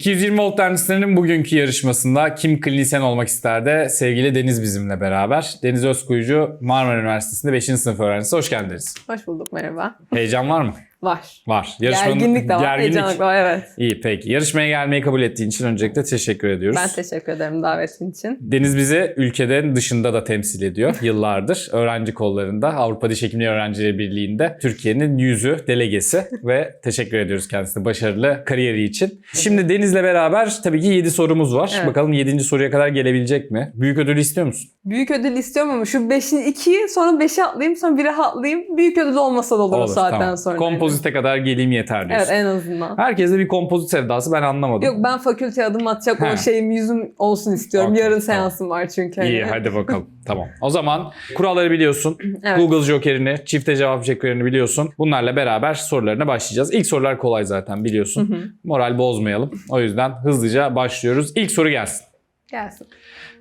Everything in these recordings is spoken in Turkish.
220 volt dergislerinin bugünkü yarışmasında kim klinisyen olmak ister de sevgili Deniz bizimle beraber. Deniz Özkuyucu Marmara Üniversitesi'nde 5. sınıf öğrencisi. Hoş geldiniz. Hoş bulduk merhaba. Heyecan var mı? Var. Var. Gerginlik de var, Gerginlik. heyecanlık var evet. İyi peki. Yarışmaya gelmeyi kabul ettiğin için öncelikle teşekkür ediyoruz. Ben teşekkür ederim davetin için. Deniz bizi ülkeden dışında da temsil ediyor yıllardır. Öğrenci kollarında Avrupa Diş Hekimliği Öğrencileri Birliği'nde Türkiye'nin yüzü, delegesi ve teşekkür ediyoruz kendisine başarılı kariyeri için. Şimdi Deniz'le beraber tabii ki 7 sorumuz var. Evet. Bakalım 7. soruya kadar gelebilecek mi? Büyük ödül istiyor musun? Büyük ödül istiyorum ama şu 5'in 2'yi sonra 5'e atlayayım sonra 1'e atlayayım. Büyük ödül olmasa da olur, o saatten tamam. sonra. Kompozite kadar geleyim yeter diyorsun. Evet en azından. Herkeste bir kompozit sevdası ben anlamadım. Yok ben fakülteye adım atacak Ha. o şeyim yüzüm olsun istiyorum. Okey, Yarın tamam. seansım var çünkü. İyi hadi bakalım. tamam. O zaman kuralları biliyorsun. Evet. Google Joker'ini, çifte cevap jokerini biliyorsun. Bunlarla beraber sorularına başlayacağız. İlk sorular kolay zaten biliyorsun. Moral bozmayalım. O yüzden hızlıca başlıyoruz. İlk soru gelsin. Gelsin.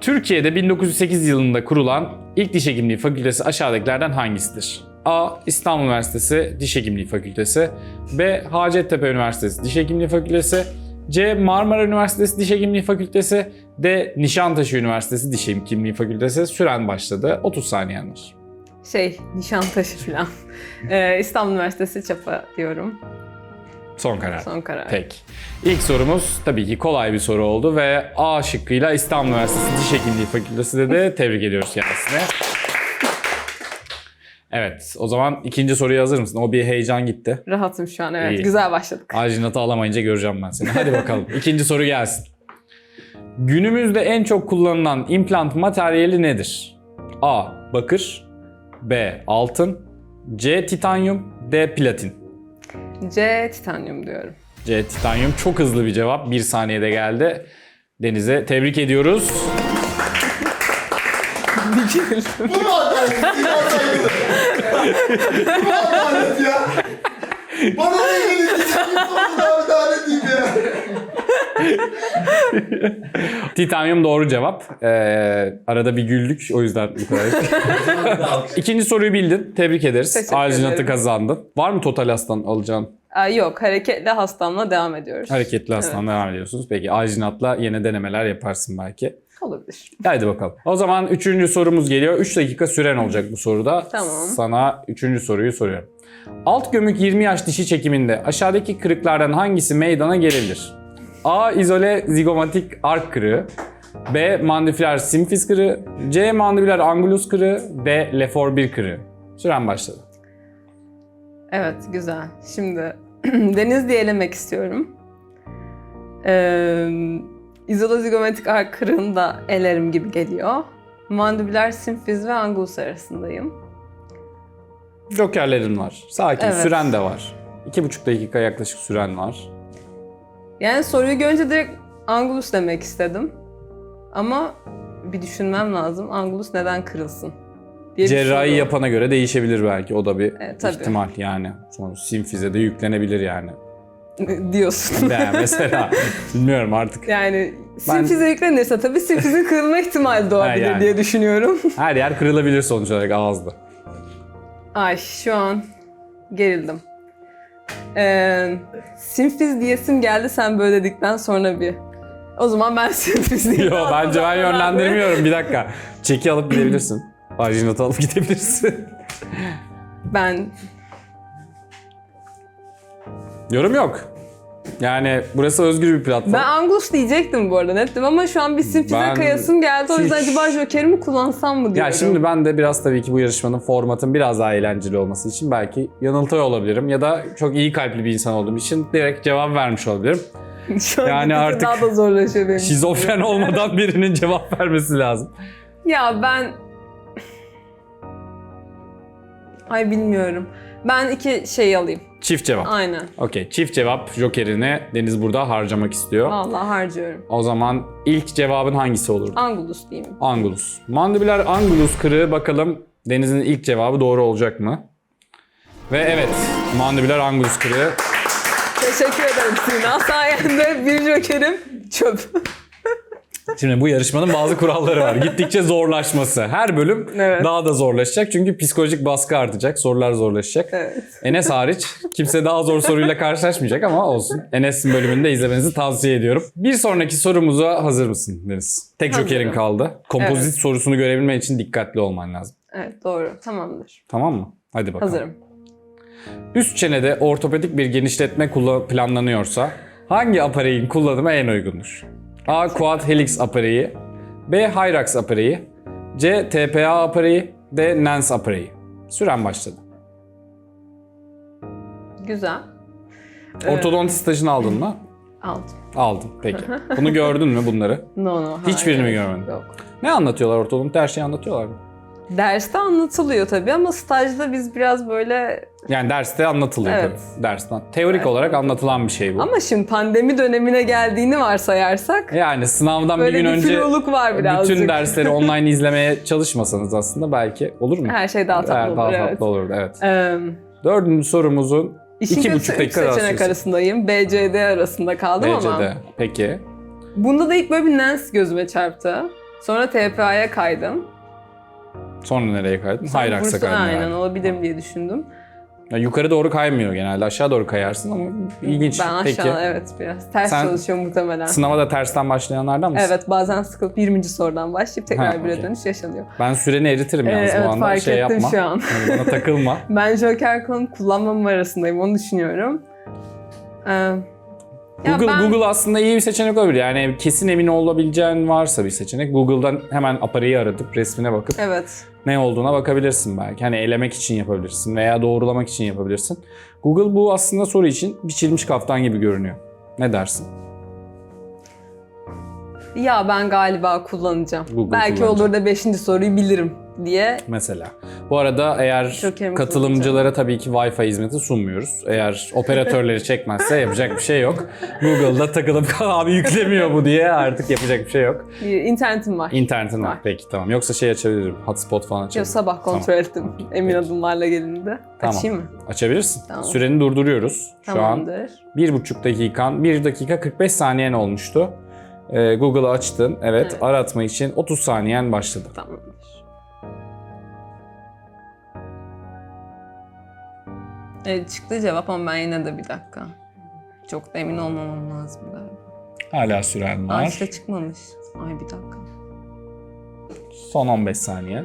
Türkiye'de 1908 yılında kurulan ilk diş hekimliği fakültesi aşağıdakilerden hangisidir? A. İstanbul Üniversitesi Diş Hekimliği Fakültesi B. Hacettepe Üniversitesi Diş Hekimliği Fakültesi C. Marmara Üniversitesi Diş Hekimliği Fakültesi D. Nişantaşı Üniversitesi Diş Hekimliği Fakültesi Süren başladı. 30 saniyen var. Şey Nişantaşı falan. Ee, İstanbul Üniversitesi Çapa diyorum. Son karar. Son karar. Peki. İlk sorumuz tabii ki kolay bir soru oldu ve A şıkkıyla İstanbul Üniversitesi Diş Hekimliği Fakültesi de tebrik ediyoruz kendisine. Evet, o zaman ikinci soruya hazır mısın? O bir heyecan gitti. Rahatım şu an evet. İyi. Güzel başladık. Ajinatı alamayınca göreceğim ben seni. Hadi bakalım. İkinci soru gelsin. Günümüzde en çok kullanılan implant materyali nedir? A. Bakır B. Altın C. Titanyum D. Platin C titanyum diyorum. C. Titanyum çok hızlı bir cevap. Bir saniyede geldi. Deniz'e tebrik ediyoruz. Bu mu adalet? Bu adalet ya? Bana ne gelin? Sen bir sorun adalet değil ya. Titanyum doğru cevap. Ee, arada bir güldük o yüzden bu kadar. İkinci soruyu bildin. Tebrik ederiz. Teşekkür Arjinatı ederim. kazandın. Var mı total hastan alacağın? Aa, yok hareketli hastamla devam ediyoruz. Hareketli hastan devam ediyorsunuz. Peki Arjinat'la yine denemeler yaparsın belki. Olabilir. Haydi bakalım. O zaman üçüncü sorumuz geliyor. 3 dakika süren olacak bu soruda. Tamam. Sana üçüncü soruyu soruyorum. Alt gömük 20 yaş dişi çekiminde aşağıdaki kırıklardan hangisi meydana gelebilir? A. izole zigomatik ark kırığı. B. Mandibular simfiz kırığı. C. Mandibular angulus kırığı. D. Lefor 1 kırığı. Süren başladı. Evet güzel. Şimdi deniz diye elemek istiyorum. Ee, izolozigomatik ark kırığını da elerim gibi geliyor. Mandibüler simfiz ve angulus arasındayım. Jokerlerin var. Sakin. Evet. Süren de var. 2,5 dakika yaklaşık süren var. Yani soruyu görünce direkt angulus demek istedim. Ama bir düşünmem lazım. Angulus neden kırılsın? Diye bir Cerrahi soru. yapana göre değişebilir belki. O da bir tabii. ihtimal yani. Sonra simfize de yüklenebilir yani. diyorsun. Yani mesela bilmiyorum artık. Yani Ben- simfize yüklenirse tabii simfizin kırılma ihtimali doğabilir yani. diye düşünüyorum. Her yer kırılabilir sonuç olarak ağızda. Ay şu an gerildim. Ee, simfiz diyesim geldi sen böyle dedikten sonra bir. O zaman ben simfiz diyeyim. Yo bence ben yönlendirmiyorum. Bir dakika. Çeki alıp gidebilirsin. Vajinatı alıp gidebilirsin. Ben Yorum yok. Yani burası özgür bir platform. ben Angus diyecektim bu arada nettim ama şu an bir simfize Ben- kayasım geldi. O yüzden acaba Joker'imi kullansam mı diyorum. Ya şimdi ben de biraz tabii ki bu yarışmanın formatın biraz daha eğlenceli olması için belki yanıltıyor olabilirim. Ya da çok iyi kalpli bir insan olduğum için direkt cevap vermiş olabilirim. şu an yani gittikçe artık daha da zorlaşıyor benim. için. Şizofren olmadan birinin cevap vermesi lazım. Ya ben... Ay bilmiyorum. Ben iki şey alayım. Çift cevap. Aynen. Okey. Çift cevap jokerini Deniz burada harcamak istiyor. Vallahi harcıyorum. O zaman ilk cevabın hangisi olurdu? Angulus diyeyim. Angulus. Mandibular angulus kırığı bakalım Deniz'in ilk cevabı doğru olacak mı? Ve evet mandibular angulus kırığı. Teşekkür ederim Sina. Sayende bir jokerim çöp. Şimdi bu yarışmanın bazı kuralları var. Gittikçe zorlaşması. Her bölüm Evet. daha da zorlaşacak. Çünkü psikolojik baskı artacak. Sorular zorlaşacak. Evet. Enes hariç kimse daha zor soruyla karşılaşmayacak ama olsun. Enes'in bölümünü de izlemenizi tavsiye ediyorum. Bir sonraki sorumuza hazır mısın Deniz? Tek Hazırım. jokerin kaldı. Kompozit Evet. sorusunu görebilmen için dikkatli olman lazım. Evet doğru. Tamamdır. Tamam mı? Hadi bakalım. Hazırım. Üst çenede ortopedik bir genişletme planlanıyorsa hangi apareyin kullanımı en uygundur? A. Quad helix apareyi B. Hyrax apareyi C. TPA apareyi D. Nance apareyi Süren başladı. Güzel. Ee, Ortodontist stajını aldın mı? Aldım. Aldın. Peki. Bunu gördün mü bunları? No no. Hiçbirini hayır. mi görmedin? Yok. Ne anlatıyorlar ortodontte? Her şeyi anlatıyorlar mı? Derste anlatılıyor tabii ama stajda biz biraz böyle... Yani derste anlatılıyor Evet. tabii. Dersten. Teorik olarak anlatılan bir şey bu. Ama şimdi pandemi dönemine geldiğini varsayarsak Yani sınavdan bir gün bir önce var birazcık. bütün dersleri online izlemeye çalışmasanız aslında belki olur mu? Her şey daha tatlı Evet, olur. daha evet. tatlı olurdu evet. Ee, Dördüncü sorumuzun işin iki buçuk üç dakika daha seçenek arasındayım. BCD arasında kaldım ama. BC'de. Peki. Bunda da ilk böyle bir Nance gözüme çarptı. Sonra TPA'ya kaydım. Sonra nereye kaydın? Bursa- kaydın Aynen herhalde. olabilir mi diye düşündüm. Ya yukarı doğru kaymıyor genelde. Aşağı doğru kayarsın ama ilginç. Ben aşağı Peki. evet biraz ters Sen- çalışıyor muhtemelen. Sınava da tersten başlayanlardan mısın? Evet bazen sıkılıp 20. sorudan başlayıp tekrar Ha, bire okey. dönüş yaşanıyor. Ben süreni eritirim Ee, yalnız evet, bu anda. fark şey ettim yapma. şu an. Yani bana takılma. Ben Joker konu kullanmam arasındayım onu düşünüyorum. Ee, Google, ben- Google aslında iyi bir seçenek olabilir. Yani kesin emin olabileceğin varsa bir seçenek. Google'dan hemen apareyi aratıp resmine bakıp Evet. Ne olduğuna bakabilirsin belki. Hani elemek için yapabilirsin veya doğrulamak için yapabilirsin. Google bu aslında soru için biçilmiş kaftan gibi görünüyor. Ne dersin? Ya ben galiba kullanacağım. Google Belki kullanacağım. olur da 5. soruyu bilirim diye. Mesela. Bu arada eğer katılımcılara tabii ki Wi-Fi hizmeti sunmuyoruz. Eğer operatörleri çekmezse yapacak bir şey yok. Google'da takılıp abi yüklemiyor bu diye artık yapacak bir şey yok. Bir internetim var. İnternetin var. Var. Peki tamam. Yoksa şey açabilirim. Hotspot falan açabilirim. sabah kontrol ettim. Emin Peki. adımlarla gelindi. Tamam. Açayım mı? Açabilirsin. Tamam. Süreni durduruyoruz. Şu an Tamamdır. bir buçuk dakikan, 1 dakika 45 saniyen olmuştu. Ee, Google'ı açtın. Evet, Evet. Aratma için 30 saniyen başladı. Tamamdır. Evet çıktı cevap ama ben yine de bir dakika. Çok da emin olmamam lazım galiba. Hala süren Aa var. işte çıkmamış. Ay bir dakika. Son 15 saniye.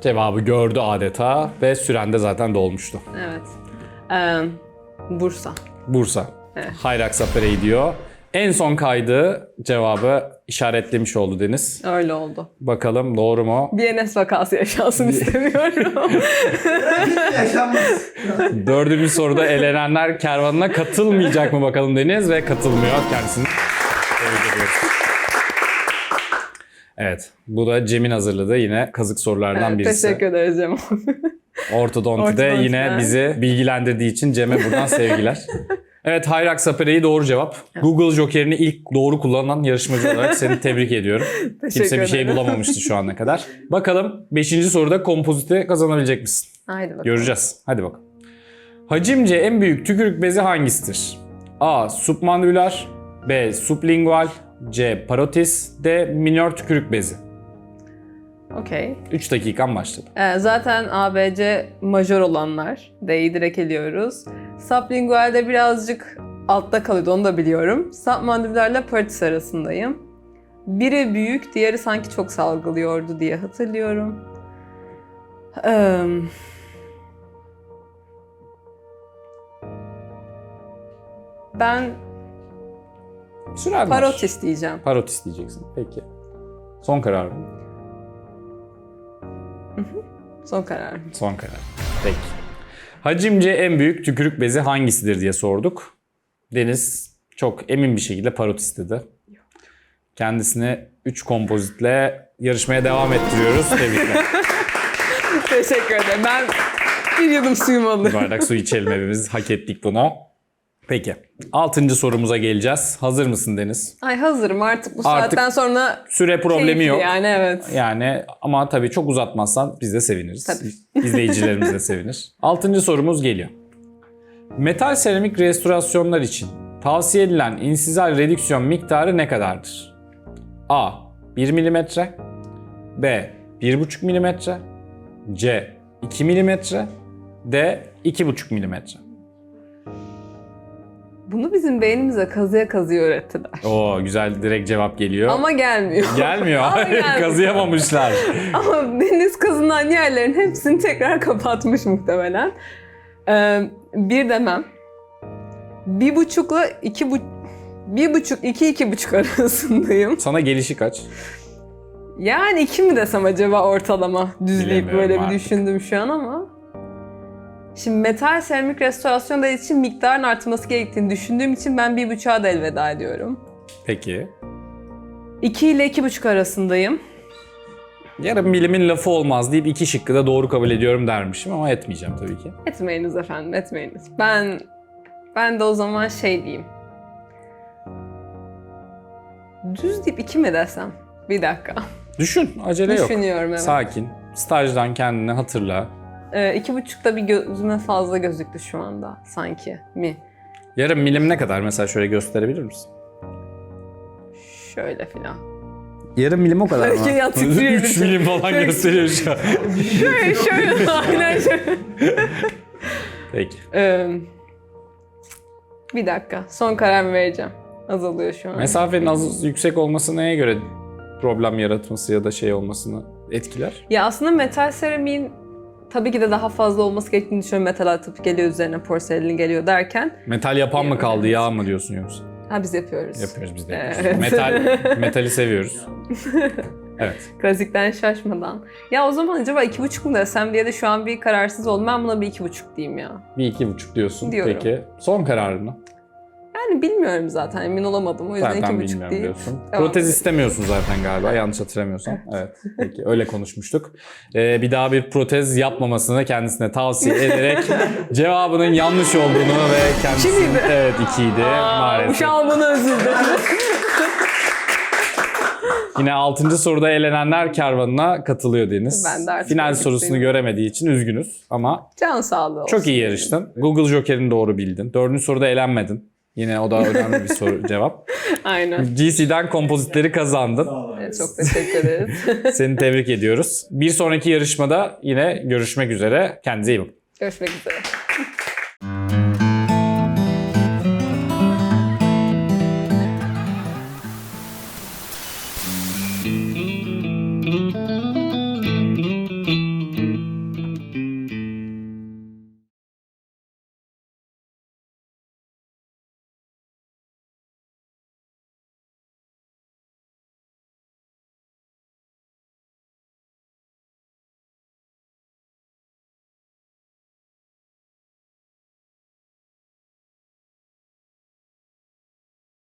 Cevabı gördü adeta ve süren de zaten dolmuştu. Evet. Ee, Bursa. Bursa. Evet. Hyrax Aperey diyor. En son kaydı cevabı işaretlemiş oldu Deniz. Öyle oldu. Bakalım doğru mu? Enes vakası yaşansın istemiyorum. Yaşanmaz. Dördüncü soruda elenenler kervanına katılmayacak mı bakalım Deniz ve katılmıyor kendisini. Tebrik ediyoruz. Evet, bu da Cem'in hazırladığı yine kazık sorulardan birisi. teşekkür ederiz Cem abi. Ortodonti'de Ortodonti, yine bizi bilgilendirdiği için Cem'e buradan sevgiler. Evet, Hyrax Apere'yi doğru cevap. Google Joker'ini ilk doğru kullanan yarışmacı olarak seni tebrik ediyorum. Kimse bir şey bulamamıştı şu ana kadar. Bakalım 5. soruda kompozite kazanabilecek misin? Haydi bakalım. Göreceğiz. Hadi bakalım. Hacimce en büyük tükürük bezi hangisidir? A. Submandibüler B. Sublingual C. Parotis D. Minör tükürük bezi. Okey. 3 dakikan başladı. Ee, zaten ABC majör olanlar. D'yi direkt eliyoruz. Sublingual'de birazcık altta kalıyordu onu da biliyorum. Submandibülerle partis arasındayım. Biri büyük, diğeri sanki çok salgılıyordu diye hatırlıyorum. Eee, ben Süren var. parotis diyeceğim. Parotis diyeceksin. Peki. Son karar mı? Son kararım. Son karar. Peki. Hacimce en büyük tükürük bezi hangisidir diye sorduk. Deniz çok emin bir şekilde parotis dedi. Kendisini 3 kompozitle yarışmaya devam ettiriyoruz. Tebrikler. Teşekkür ederim. Ben bir yudum suyum Bir alırım. bardak su içelim hepimiz. Hak ettik bunu. Peki. Altıncı sorumuza geleceğiz. Hazır mısın Deniz? Ay hazırım artık bu Artık saatten sonra Süre problemi keyifli yok. Yani evet. Yani ama tabii çok uzatmazsan biz de seviniriz. Tabii. İzleyicilerimiz de sevinir. Altıncı sorumuz geliyor. Metal seramik restorasyonlar için Tavsiye edilen insizal redüksiyon miktarı ne kadardır? A. 1 mm B. 1,5 mm C. 2 mm D. 2,5 mm Bunu bizim beynimize kazıya kazıya öğrettiler. Oo güzel direkt cevap geliyor. Ama gelmiyor. Gelmiyor. Ama gelmiyor. Kazıyamamışlar. Ama deniz kazınan yerlerin hepsini tekrar kapatmış muhtemelen. Ee, bir demem. Bir buçukla iki bu... Bir buçuk, iki, iki buçuk arasındayım. Sana gelişi kaç? Yani iki mi desem acaba ortalama düzleyip Bilemiyorum böyle bir artık. düşündüm şu an ama. Şimdi metal seramik restorasyonda için miktarın artması gerektiğini düşündüğüm için ben bir buçuğa da elveda ediyorum. Peki. 2 ile iki buçuk arasındayım. Yarım bilimin lafı olmaz deyip iki şıkkı da doğru kabul ediyorum dermişim ama etmeyeceğim tabii ki. Etmeyiniz efendim, etmeyiniz. Ben ben de o zaman şey diyeyim. Düz deyip iki mi desem? Bir dakika. Düşün, acele yok. Düşünüyorum evet. Sakin. Stajdan kendini hatırla. Ee, iki buçukta bir gözüme fazla gözüktü şu anda sanki mi? Yarım milim ne kadar mesela şöyle gösterebilir misin? Şöyle filan. Yarım milim o kadar mı? Ya titriyor 3 elim. milim falan gösteriyor şu an. Şöyle şöyle aynen şöyle. Peki. Ee, bir dakika. Son karar vereceğim. Azalıyor şu an. Mesafenin az yüksek olması neye göre problem yaratması ya da şey olmasını etkiler? Ya aslında metal seramiğin tabii ki de daha fazla olması gerektiğini düşünüyorum. Metal atıp geliyor üzerine porselenin geliyor derken. Metal yapan mı kaldı, Evet. yağ mı diyorsun yoksa? Ha biz yapıyoruz. Yapıyoruz biz de. Evet. yapıyoruz. Metal, metali seviyoruz. Evet. Klasikten şaşmadan. Ya o zaman acaba iki buçuk mu desem diye de şu an bir kararsız oldum. Ben buna bir iki buçuk diyeyim ya. Bir iki buçuk diyorsun. Diyorum. Peki. Son kararını. Yani bilmiyorum zaten emin olamadım. O yüzden Zaten iki buçuk değil. diyorsun. Devam Protez istemiyorsun zaten galiba yanlış hatırlamıyorsam. Evet. Peki öyle konuşmuştuk. Ee, bir daha bir protez yapmamasını kendisine tavsiye ederek cevabının yanlış olduğunu ve kendisinin... İki miydi? Evet ikiydi maalesef. Uşağım bunu özür. Yine 6. soruda elenenler kervanına katılıyor Deniz. Ben de artık Final sorusunu düşünüyorum. göremediği için üzgünüz ama Can sağlığı olsun. çok iyi yarıştın. Google Joker'ini doğru bildin. Dördüncü soruda elenmedin. Yine o da önemli bir soru cevap. Aynen. GC'den kompozitleri kazandın. Evet, çok teşekkür ederiz. Seni tebrik ediyoruz. Bir sonraki yarışmada yine görüşmek üzere. Kendinize iyi bakın. Görüşmek üzere.